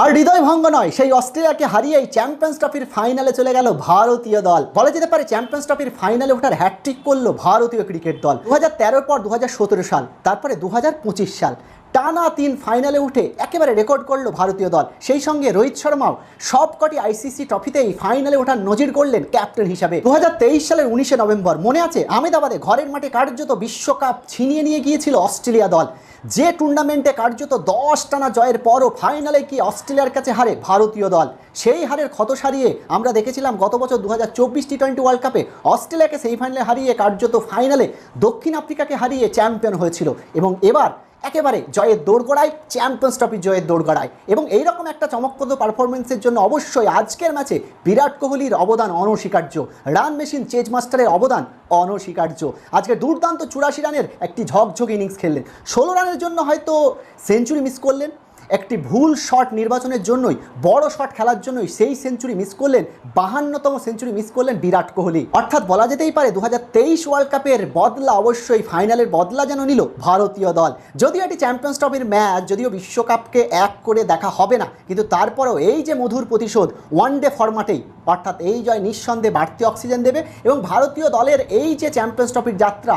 আর হৃদয় ভঙ্গ নয়, সেই অস্ট্রেলিয়াকে হারিয়েই চ্যাম্পিয়ন্স ট্রফির ফাইনালে চলে গেল ভারতীয় দল। বলা যেতে পারে চ্যাম্পিয়ন্স ট্রফির ফাইনালে ওঠার হ্যাটট্রিক করল ভারতীয় ক্রিকেট দল। দু পর দু হাজার সতেরো সাল, তারপরে দু হাজার পঁচিশ সাল। টানা তিন ফাইনালে উঠে একেবারে রেকর্ড করল ভারতীয় দল। সেই সঙ্গে রোহিত শর্মাও সবকটি আইসিসি ট্রফিতেই ফাইনালে ওঠার নজির করলেন ক্যাপ্টেন হিসাবে। দু হাজার তেইশ সালের উনিশে নভেম্বর মনে আছে আহমেদাবাদে ঘরের মাঠে কার্যত বিশ্বকাপ ছিনিয়ে নিয়ে গিয়েছিল অস্ট্রেলিয়া দল। যে টুর্নামেন্টে কার্যত দশ টানা জয়ের পরও ফাইনালে কি অস্ট্রেলিয়ার কাছে হারে ভারতীয় দল? সেই হারের ক্ষত সারিয়ে আমরা দেখেছিলাম গত বছর দু হাজার চব্বিশ টি টোয়েন্টি ওয়ার্ল্ড কাপে অস্ট্রেলিয়াকে সেই ফাইনালে হারিয়ে কার্যত ফাইনালে দক্ষিণ আফ্রিকাকে হারিয়ে চ্যাম্পিয়ন হয়েছিল। এবং এবার একেবারে জয়ের দৌড়গড়ায় চ্যাম্পিয়ন্স ট্রফির জয়ের দৌড়গড়ায় এবং এইরকম একটা চমকপ্রদ পারফরমেন্সের জন্য অবশ্যই আজকের ম্যাচে বিরাট কোহলির অবদান অনস্বীকার্য। রান মেশিন চেজ মাস্টারের অবদান অনস্বীকার্য। আজকে দুর্দান্ত চুরাশি রানের একটি ঝকঝক ইনিংস খেললেন। ষোলো রানের জন্য হয়তো সেঞ্চুরি মিস করলেন। একটি ভুল শট নির্বাচনের জন্যই, বড় শট খেলার জন্যই সেই সেঞ্চুরি মিস করলেন, বাহান্নতম সেঞ্চুরি মিস করলেন বিরাট কোহলি। অর্থাৎ বলা যেতেই পারে দু হাজার তেইশ ওয়ার্ল্ড কাপের বদলা অবশ্যই ফাইনালের বদলা যেন নিল ভারতীয় দল। যদিও এটি চ্যাম্পিয়ন্স ট্রফির ম্যাচ যদিও বিশ্বকাপকে এক করে দেখা হবে না, কিন্তু তারপরেও এই যে মধুর প্রতিশোধ ওয়ান ডে ফরম্যাটেই অর্থাৎ এই জয় নিঃসন্দেহে বাড়তি অক্সিজেন দেবে এবং ভারতীয় দলের এই যে চ্যাম্পিয়ন্স ট্রফির যাত্রা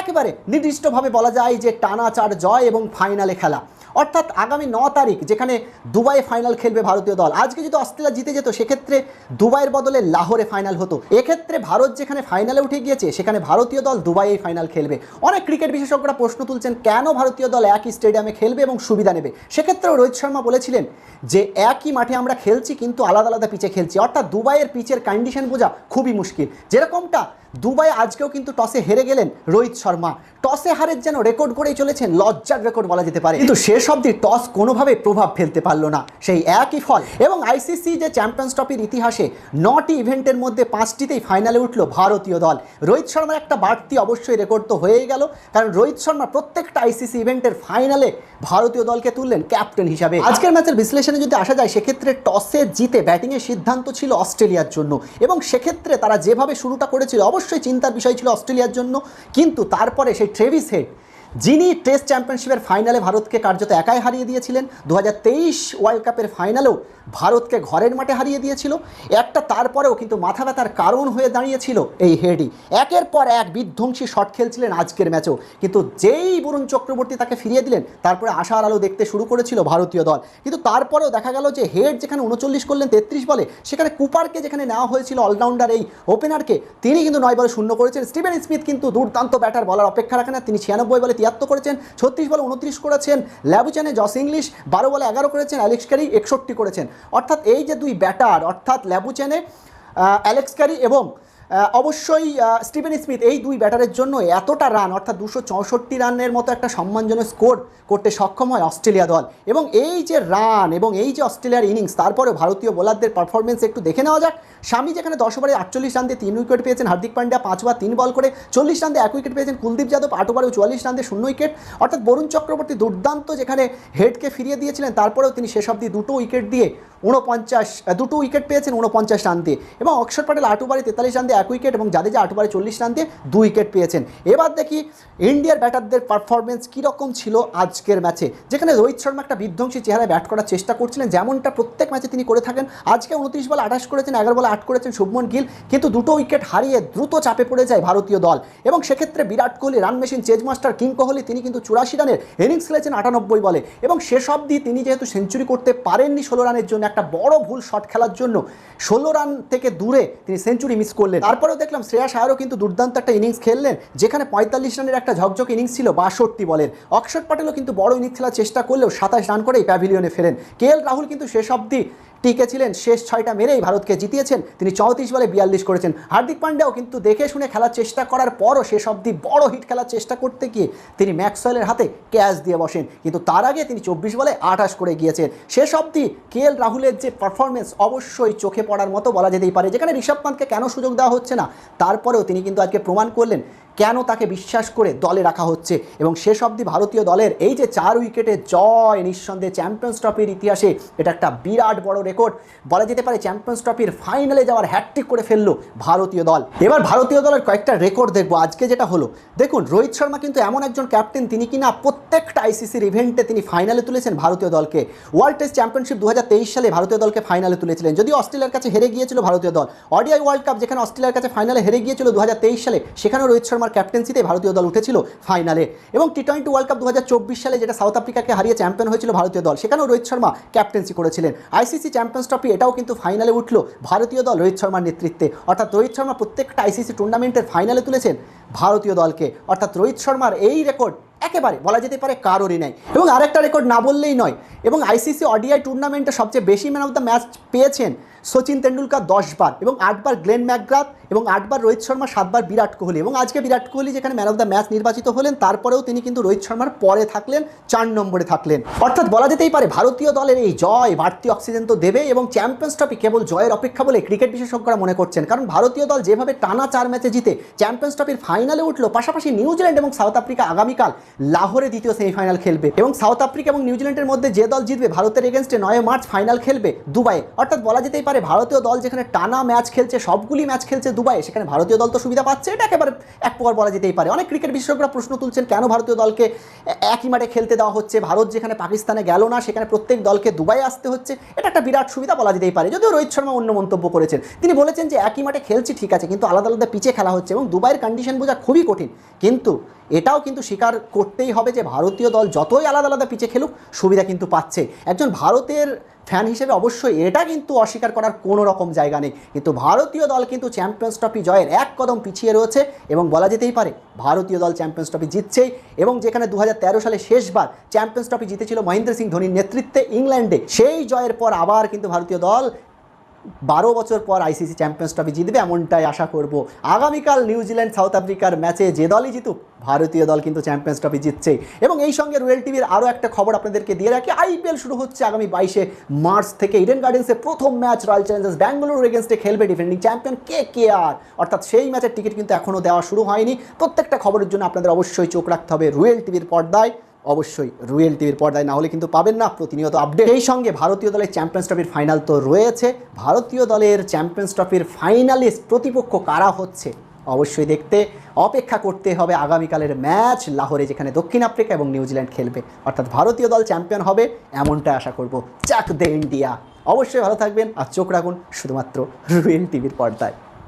একেবারে নির্দিষ্টভাবে বলা যায় যে টানা চার জয় এবং ফাইনালে খেলা। অর্থাৎ আগামী ন তারিখ, যেখানে দুবাই ফাইনাল খেলবে ভারতীয় দল। আজকে যদি অস্ট্রেলিয়া জিতে যেত, সেক্ষেত্রে দুবাইয়ের বদলে লাহোরে ফাইনাল হতো। এক্ষেত্রে ভারত যেখানে ফাইনালে উঠে গিয়েছে, সেখানে ভারতীয় দল দুবাইয়ে ফাইনাল খেলবে। অনেক ক্রিকেট বিশেষজ্ঞরা প্রশ্ন তুলছেন, কেন ভারতীয় দল একই স্টেডিয়ামে খেলবে এবং সুবিধা নেবে? সেক্ষেত্রেও রোহিত শর্মা বলেছিলেন যে, একই মাঠে আমরা খেলছি, কিন্তু আলাদা আলাদা পিচে খেলছি। অর্থাৎ দুবাইয়ের পিচের কন্ডিশন বোঝা খুবই মুশকিল। যেরকমটা দুবাই আজকেও কিন্তু টসে হেরে গেলেন রোহিত শর্মা। টসে হারের যেন রেকর্ড করেই চলেছেন, লজ্জার রেকর্ড বলা যেতে পারে। কিন্তু শেষ অবধি টস কোনোভাবে প্রভাব ফেলতে পারল না। সেই একই ফল। এবং আইসিসি যে চ্যাম্পিয়ন্স ট্রফির ইতিহাসে নটি ইভেন্টের মধ্যে পাঁচটিতেই ফাইনালে উঠল ভারতীয় দল। রোহিত শর্মার একটা বাড়তি অবশ্যই রেকর্ড তো হয়েই গেল। কারণ রোহিত শর্মা প্রত্যেকটা আইসিসি ইভেন্টের ফাইনালে ভারতীয় দলকে তুললেন ক্যাপ্টেন হিসাবে। আজকের ম্যাচের বিশ্লেষণে যদি আসা যায়, সেক্ষেত্রে টসে জিতে ব্যাটিংয়ের সিদ্ধান্ত ছিল অস্ট্রেলিয়ার জন্য। এবং সেক্ষেত্রে তারা যেভাবে শুরুটা করেছিল অবশ্যই চিন্তার বিষয় ছিল অস্ট্রেলিয়ার জন্য কিন্তু তারপরে সেই ট্রেভিস হেড যিনি টেস্ট চ্যাম্পিয়নশিপের ফাইনালে ভারতকে কার্যত একাই হারিয়ে দিয়েছিলেন দু হাজার তেইশ ওয়ার্ল্ড কাপের ফাইনালেও ভারতকে ঘরের মাঠে হারিয়ে দিয়েছিল। একটা তারপরেও কিন্তু মাথা ব্যথার কারণ হয়ে দাঁড়িয়েছিল এই হেডই একের পর এক বিধ্বংসী শট খেলছিলেন আজকের ম্যাচেও। কিন্তু যেই বরুণ চক্রবর্তী তাকে ফিরিয়ে দিলেন, তারপরে আশার আলো দেখতে শুরু করেছিল ভারতীয় দল। কিন্তু তারপরেও দেখা গেল যে হেড যেখানে উনচল্লিশ করলেন তেত্রিশ বলে, সেখানে কুপারকে যেখানে নেওয়া হয়েছিল অলরাউন্ডার এই ওপেনারকে তিনি কিন্তু নয় বলে শূন্য করেছেন। স্টিভেন স্মিথ কিন্তু দুর্দান্ত ব্যাটার বলার অপেক্ষা রাখেন না, তিনি ছিয়ানব্বই বলে তিয়াত্তর করেছেন, ছত্রিশ বলে উনত্রিশ করেছেন, ল্যাবুচানে জস ইংলিশ বারো বলে এগারো করেছেন, অ্যালেক্স ক্যারি একষট্টি করেছেন। অর্থাৎ এই যে দুই ব্যাটার, অর্থাৎ ল্যাবুচেনে অ্যালেক্স ক্যারি এবং অবশ্যই স্টিভেন স্মিথ এই দুই ব্যাটারের জন্য এতটা রান, অর্থাৎ দুশো চৌষট্টি রানের মতো একটা সম্মানজনক স্কোর করতে সক্ষম হয় অস্ট্রেলিয়া দল। এবং এই যে রান এবং এই যে অস্ট্রেলিয়ার ইনিংস তারপরে ভারতীয় বোলারদের পারফরমেন্স একটু দেখে নেওয়া যাক। স্বামী যেখানে দশ ওভারে আটচল্লিশ রান দিয়ে তিন উইকেট পেয়েছেন, হার্দিক পান্ডিয়া পাঁচ ওভার তিন বল করে চল্লিশ রান দিয়ে এক উইকেট পেয়েছেন, কুলদীপ যাদব আট ওভারে চুয়াল্লিশ রান দিয়ে শূন্য উইকেট। অর্থাৎ বরুণ চক্রবর্তী দুর্দান্ত যেখানে হেডকে ফিরিয়ে দিয়েছিলেন, তারপরেও তিনি শেষ অবধি দুটো উইকেট দিয়ে উনপঞ্চাশ দুটো উইকেট পেয়েছেন উনপঞ্চাশ রান দিয়ে। এবং অক্ষর প্যাটেল আট ওভারে তেতাল্লিশ রান দিয়ে এক উইকেট এবং জাদেজা আট ওভারে চল্লিশ রান দিয়ে দু উইকেট পেয়েছেন। এবার দেখি ইন্ডিয়ার ব্যাটারদের পারফরমেন্স কীরকম ছিল আজকের ম্যাচে যেখানে রোহিত শর্মা একটা বিধ্বংসী চেহারায় ব্যাট করার চেষ্টা করছিলেন, যেমনটা প্রত্যেক ম্যাচে তিনি করে থাকেন। আজকে উনত্রিশ বলে আঠাশ করেছেন, এগারো বলে আট করেছেন শুভমন গিল, কিন্তু দুটো উইকেট হারিয়ে দ্রুত চাপে পড়ে যায় ভারতীয় দল। এবং সেক্ষেত্রে Virat Kohli run machine chase master king Kohli, তিনি কিন্তু চুরাশি রানের ইনিংস খেলেছেন আটানব্বই বলে। এবং শেষ অবধি তিনি যেহেতু সেঞ্চুরি করতে পারেননি ষোলো রানের জন্য একটা বড় ভুল শট খেলার জন্য ষোলো রান থেকে দূরে তিনি সেঞ্চুরি মিস করলেন। তারপরেও দেখলাম শ্রেয়াস আয়ারও কিন্তু দুর্দান্ত একটা ইনিংস খেললেন, যেখানে পঁয়তাল্লিশ রানের একটা ঝকঝক ইনিংস ছিল, বাষট্টি বলের। অক্ষর প্যাটেলও কিন্তু বড় ইনিংস খেলার চেষ্টা করলেও সাতাশ রান করেই প্যাভিলিয়নে ফেরেন। কে রাহুল কিন্তু শেষ অবধি টিকে ছিলেন, শেষ ছয়টা মেরেই ভারতকে জিতিয়েছেন। তিনি চৌত্রিশ বলে বিয়াল্লিশ করেছেন। হার্দিক পান্ডেও কিন্তু দেখে শুনে খেলার চেষ্টা করার পরও শেষ অবধি বড় হিট খেলার চেষ্টা করতে গিয়ে তিনি ম্যাক্সওয়েলের হাতে ক্যাচ দিয়ে বসেন। কিন্তু তার আগে তিনি চব্বিশ বলে আঠাশ করে গিয়েছেন। শেষ অবধি কে রাহুলের যে পারফরমেন্স অবশ্যই চোখে পড়ার মতো বলা যেতেই পারে, যেখানে ঋষভ পান্তকে কেন সুযোগ দেওয়া হচ্ছে না, তারপরেও তিনি কিন্তু আজকে প্রমাণ করলেন কেন তাকে বিশ্বাস করে দলে রাখা হচ্ছে? এবং শেষ অবধি ভারতীয় দলের এই যে চার উইকেটে জয় নিঃসন্দেহে চ্যাম্পিয়ন্স ট্রফির ইতিহাসে, এটা একটা বিরাট বড় রেকর্ড। বলা যেতে পারে চ্যাম্পিয়ন্স ট্রফির ফাইনালে যাওয়ার হ্যাট্রিক করে ফেলল ভারতীয় দল। এবার ভারতীয় দলের কয়েকটা রেকর্ড দেখব। আজকে যেটা হলো, দেখুন, রোহিত শর্মা কিন্তু এমন একজন ক্যাপ্টেন তিনি কিনা প্রত্যেকটা আইসিসির ইভেন্টে তিনি ফাইনালে তুলেছেন ভারতীয় দলকে। ওয়ার্ল্ড টেস্ট চ্যাম্পিয়নশিপ দু হাজার তেইশ সালে ভারতীয় দলকে ফাইনালে তুলেছিলেন। যদিও অস্ট্রেলিয়ার কাছে হেরে গিয়েছিল ভারতীয় দল। অডিআই ওয়ার্ল্ড কাপ যেখানে অস্ট্রেলিয়ার কাছে ফাইনালে হেরে গিয়েছিল দু হাজার তেইশ সালে, সেখানেও রোহিত শর্মার ক্যাপ্টেন্সিতে ভারতীয় দল উঠেছিল ফাইনালে এবং টি টোয়েন্টি ওয়ার্ল্ড কাপ দু হাজার চব্বিশ সালে যেটা সাউথ আফ্রিকাকে হারিয়ে চ্যাম্পিয়ন হয়েছিল ভারতীয় দল, সেখানেও রোহিত শর্মা ক্যাপ্টেন্সি করেছিলেন। আইসিসি চ্যাম্পিয়ন্স ট্রফি এটাও কিন্তু ফাইনালে উঠল ভারতীয় দল রোহিত শর্মার নেতৃত্বে। অর্থাৎ রোহিত শর্মা প্রত্যেকটা আইসিসি টুর্নামেন্টের ফাইনালে তুলেছেন ভারতীয় দলকে। অর্থাৎ রোহিত শর্মার এই রেকর্ড একেবারে বলা যেতে পারে কারোরই নাই। এবং আরেকটা রেকর্ড না বললেই নয়, এবং আইসিসি অডিআই টুর্নামেন্টে সবচেয়ে বেশি ম্যান অফ দ্য ম্যাচ পেয়েছেন সচিন তেন্ডুলকার দশবার এবং আটবার গ্লেন ম্যাকগ্রাথ এবং আটবার রোহিত শর্মা, সাতবার বিরাট কোহলি এবং আজকে বিরাট কোহলি যেখানে ম্যান অফ দ্য ম্যাচ নির্বাচিত হলেন, তারপরেও তিনি কিন্তু রোহিত শর্মার পরে থাকলেন, চার নম্বরে থাকলেন। অর্থাৎ বলা যেতেই পারে ভারতীয় দলের এই জয় বাড়তি অক্সিজেন তো দেবে এবং চ্যাম্পিয়ন্স ট্রফি কেবল জয়ের অপেক্ষা বলে ক্রিকেট বিশেষজ্ঞরা মনে করছেন। কারণ ভারতীয় দল যেভাবে টানা চার ম্যাচে জিতে চ্যাম্পিয়ন্স ট্রফির ফাইনালে উঠল, পাশাপাশি নিউজিল্যান্ড এবং সাউথ আফ্রিকা আগামীকাল লাহোরে দ্বিতীয় সেমিফাইনাল খেলবে এবং সাউথ আফ্রিকা এবং নিউজিল্যান্ডের মধ্যে যে দল জিতবে, ভারতের এগেনস্টে নয় মার্চ ফাইনাল খেলবে দুবাইয়ে। অর্থাৎ বলা যেতেই পারে ভারতীয় দল যেখানে টানা ম্যাচ খেলছে, সবগুলি ম্যাচ খেলছে দুবাই সেখানে ভারতীয় দল তো সুবিধা পাচ্ছে। এটা একেবারে এক প্রকার বলা যেতেই পারে। অনেক ক্রিকেট বিশেষজ্ঞরা প্রশ্ন তুলছেন, কেন ভারতীয় দলকে একই মাঠে খেলতে দেওয়া হচ্ছে? ভারত যেখানে পাকিস্তানে গেল না, সেখানে প্রত্যেক দলকে দুবাই আসতে হচ্ছে। এটা একটা বিরাট সুবিধা বলা যেতেই পারে। যদিও রোহিত শর্মা অন্য মন্তব্য করেছেন। তিনি বলেছেন যে একই মাঠে খেলছি, ঠিক আছে, কিন্তু আলাদা আলাদা পিচে খেলা হচ্ছে এবং দুবাইয়ের কন্ডিশন বোঝা খুবই কঠিন। কিন্তু এটাও কিন্তু স্বীকার করতেই হবে যে ভারতীয় দল যতই আলাদা আলাদা পিচে খেলুক, সুবিধা কিন্তু পাচ্ছে। একজন ভারতের ফ্যান হিসেবে অবশ্যই এটা কিন্তু অস্বীকার করার কোনো রকম জায়গা নেই। কিন্তু ভারতীয় দল কিন্তু চ্যাম্পিয়ন্স ট্রফি জয়ের এক কদম পিছিয়ে রয়েছে এবং বলা যেতেই পারে ভারতীয় দল চ্যাম্পিয়ন্স ট্রফি জিতছেই এবং যেখানে দু হাজার তেরো সালে শেষবার চ্যাম্পিয়ন্স ট্রফি জিতেছিল মহেন্দ্র সিং ধোনির নেতৃত্বে ইংল্যান্ডে, সেই জয়ের পর আবার কিন্তু ভারতীয় দল বারো বছর পর আইসিসি চ্যাম্পিয়ন্স ট্রফি জিতবে এমনটাই আশা করব। আগামীকাল নিউজিল্যান্ড সাউথ আফ্রিকার ম্যাচে যে দলই জিতুক, ভারতীয় দল কিন্তু চ্যাম্পিয়ন্স ট্রফি জিতছে এবং এই সঙ্গে রয়্যাল টিভির আরও একটা খবর আপনাদেরকে দিয়ে রাখি, আইপিএল শুরু হচ্ছে আগামী বাইশে মার্চ থেকে। ইডেন গার্ডেন্সে প্রথম ম্যাচ রয়্যাল চ্যালেঞ্জার্স ব্যাঙ্গালোর এগেনস্টে খেলবে ডিফেন্ডিং চ্যাম্পিয়ন কে কে আর অর্থাৎ সেই ম্যাচের টিকিট কিন্তু এখনও দেওয়া শুরু হয়নি। প্রত্যেকটা খবরের জন্য আপনাদের অবশ্যই চোখ রাখতে হবে রয়্যাল টিভির পর্দায়। অবশ্যই রুয়েল টিভির পর্দায় না হলে কিন্তু পাবেন না প্রতিনিয়ত আপডেট এই সঙ্গে ভারতীয় দলের চ্যাম্পিয়ন্স ট্রফির ফাইনাল তো রয়েছে। ভারতীয় দলের চ্যাম্পিয়ন্স ট্রফির ফাইনালিস্ট প্রতিপক্ষ কারা হচ্ছে অবশ্যই দেখতে। অপেক্ষা করতে হবে আগামীকালের ম্যাচ লাহোরে, যেখানে দক্ষিণ আফ্রিকা এবং নিউজিল্যান্ড খেলবে। অর্থাৎ ভারতীয় দল চ্যাম্পিয়ন হবে এমনটা আশা করব। চাক দে ইন্ডিয়া। অবশ্যই ভালো থাকবেন আর চোখ রাখুন শুধুমাত্র রুয়েল টিভির পর্দায়।